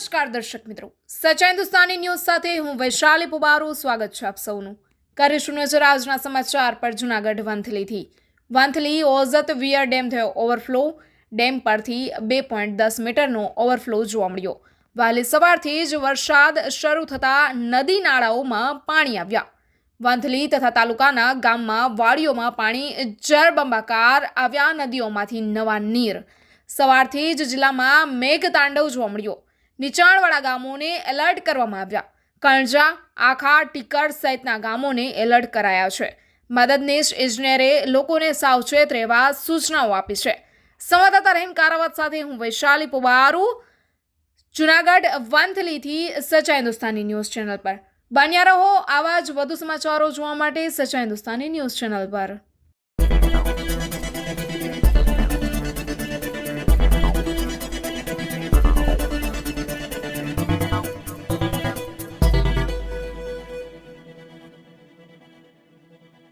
નમસ્કાર દર્શક મિત્રો. સચા હિન્દુસ્તાની ન્યૂઝ સાથે હું વૈશાલી પુબારું. સ્વાગત છે આપ સૌનું. કરીશું નજર આજના સમાચાર પર જુનાગઢ વંથલીથી. વંથલી ઓઝત વિયર ડેમ થયો ઓવરફ્લો. ડેમ પરથી બે પોઈન્ટ દસ મીટરનો ઓવરફ્લો જોવા મળ્યો. વહેલી સવારથી જ વરસાદ શરૂ થતાં નદી નાળાઓમાં પાણી આવ્યા. વંથલી તથા તાલુકાના ગામમાં વાડીઓમાં પાણી જળબંબાકાર આવ્યા નદીઓમાંથી નવા નીર. સવારથી જ જિલ્લામાં મેઘતાંડવ જોવા મળ્યો. નીચાણવાળા ગામોને એલર્ટ કરવામાં આવ્યા. કણજા આખા ટીકર સહિતના ગામોને એલર્ટ કરાયા છે. મદદનીશ ઇજનેરે લોકોને સાવચેત રહેવા સૂચનાઓ આપી છે. સંવાદદાતા રહીમ કારાવત સાથે હું વૈશાલી પુબારુ. જુનાગઢ વંથલીથી સચા હિન્દુસ્તાની ન્યૂઝ ચેનલ પર. બન્યા રહો આવા જ વધુ સમાચારો જોવા માટે સચા હિન્દુસ્તાની ન્યૂઝ ચેનલ પર.